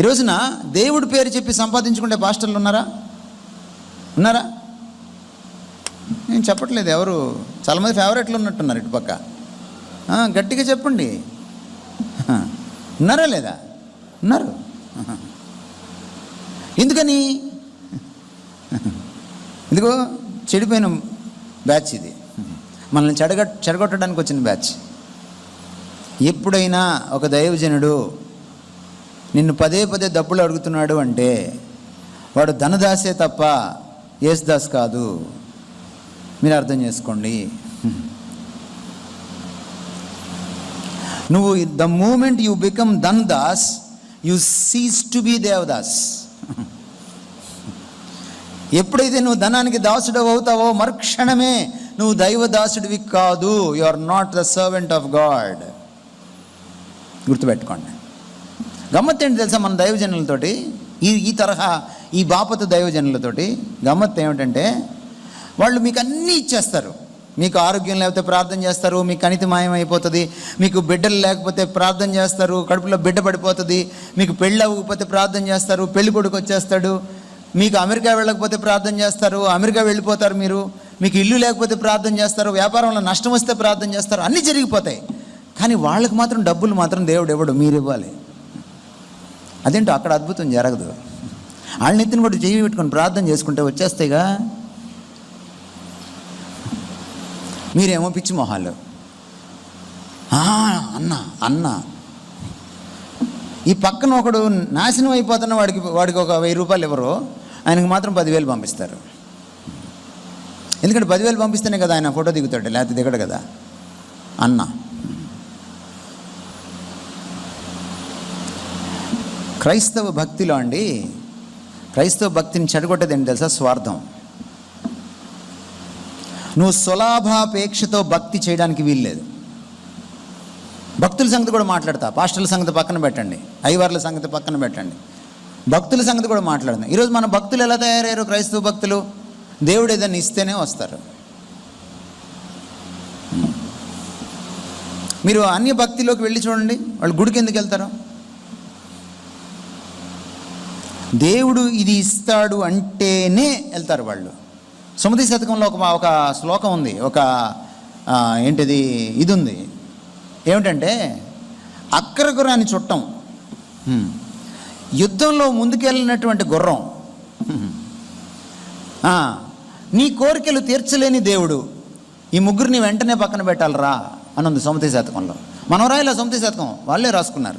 ఈ రోజున దేవుడి పేరు చెప్పి సంపాదించుకుంటే పాస్టర్లు ఉన్నారా? ఉన్నారా? నేను చెప్పట్లేదు ఎవరు? చాలామంది ఫేవరెట్లు ఉన్నట్టున్నారు ఇటు పక్క. గట్టిగా చెప్పండి. ఉన్నారా లేదా? ఉన్నారు. ఎందుకని? ఇదిగో చెడిపోయిన బ్యాచ్ ఇది. మనల్ని చెడగ చెడగొట్టడానికి వచ్చిన బ్యాచ్. ఎప్పుడైనా ఒక దైవజనుడు నిన్ను పదే పదే డబ్బులు అడుగుతున్నాడు అంటే వాడు ధనదాసే తప్ప యేసుదాస్ కాదు. మీరు అర్థం చేసుకోండి. నువ్వు the moment you become Dhan Das you cease to be Devdas. ఎప్పుడైతే నువ్వు ధనానికి దాసుడు అవుతావో మరుక్షణమే నువ్వు దైవ దాసుడివి కాదు. You are not the servant of God గుర్తుపెట్టుకోండి. గమ్మత్ ఏంటి తెలుసా మన దైవజనులతోటి? ఈ ఈ తరహా ఈ బాపత దైవజనులతోటి గమ్మత్ ఏమిటంటే వాళ్ళు మీకు అన్నీ ఇచ్చేస్తారు. మీకు ఆరోగ్యం లేకపోతే ప్రార్థన చేస్తారు మీకు కణితి మాయం అయిపోతుంది మీకు బిడ్డలు లేకపోతే ప్రార్థన చేస్తారు కడుపులో బిడ్డ పడిపోతుంది మీకు పెళ్ళి అవ్వకపోతే ప్రార్థన చేస్తారు పెళ్ళి కొడుకు వచ్చేస్తాడు మీకు అమెరికా వెళ్ళకపోతే ప్రార్థన చేస్తారు అమెరికా వెళ్ళిపోతారు మీరు మీకు ఇల్లు లేకపోతే ప్రార్థన చేస్తారు వ్యాపారంలో నష్టం వస్తే ప్రార్థన చేస్తారు అన్నీ జరిగిపోతాయి. కానీ వాళ్ళకి మాత్రం డబ్బులు మాత్రం దేవుడు ఇవ్వడు మీరు ఇవ్వాలి. అదేంటో అక్కడ అద్భుతం జరగదు. వాళ్ళని ఎత్తిన కూడా జీవి పెట్టుకొని ప్రార్థన చేసుకుంటే వచ్చేస్తాయిగా. మీరేమో పిచ్చి మొహాలు. అన్న అన్న. ఈ పక్కన ఒకడు నాశనం అయిపోతున్న వాడికి వాడికి ఒక వెయ్యి రూపాయలు ఇవ్వరు. ఆయనకి మాత్రం పదివేలు పంపిస్తారు. ఎందుకంటే పదివేలు పంపిస్తేనే కదా ఆయన ఫోటో దిగుతాడు లేకపోతే దిగడు కదా. అన్న. క్రైస్తవ భక్తిలో అండి క్రైస్తవ భక్తిని చెడగొట్టేది ఏంటి తెలుసా? స్వార్థం. నువ్వు సులాభాపేక్షతో భక్తి చేయడానికి వీల్లేదు. భక్తుల సంగతి కూడా మాట్లాడతా. పాస్టర్ల సంగతి పక్కన పెట్టండి. ఐవార్ల సంగతి పక్కన పెట్టండి. భక్తుల సంగతి కూడా మాట్లాడదాం ఈరోజు మన భక్తులు ఎలా తయారయ్యారు? క్రైస్తవ భక్తులు? దేవుడు ఏదైనా ఇస్తేనే వస్తారు. మీరు అన్య భక్తిలోకి వెళ్ళి చూడండి. వాళ్ళు గుడికి ఎందుకు వెళ్తారు? దేవుడు ఇది ఇస్తాడు అంటేనే వెళ్తారు వాళ్ళు. సుమతి శతకంలో ఒక ఒక శ్లోకం ఉంది. ఒక ఏంటిది? ఇది ఉంది ఏమిటంటే అక్కర రాని చుట్టం యుద్ధంలో ముందుకెళ్ళినటువంటి గుర్రం. నీ కోరికలు తీర్చలేని దేవుడు. ఈ ముగ్గురిని వెంటనే పక్కన పెట్టాలరా అని ఉంది సొమతి శతకంలో. మనం రాయలే సుమతి శతకం వాళ్ళే రాసుకున్నారు.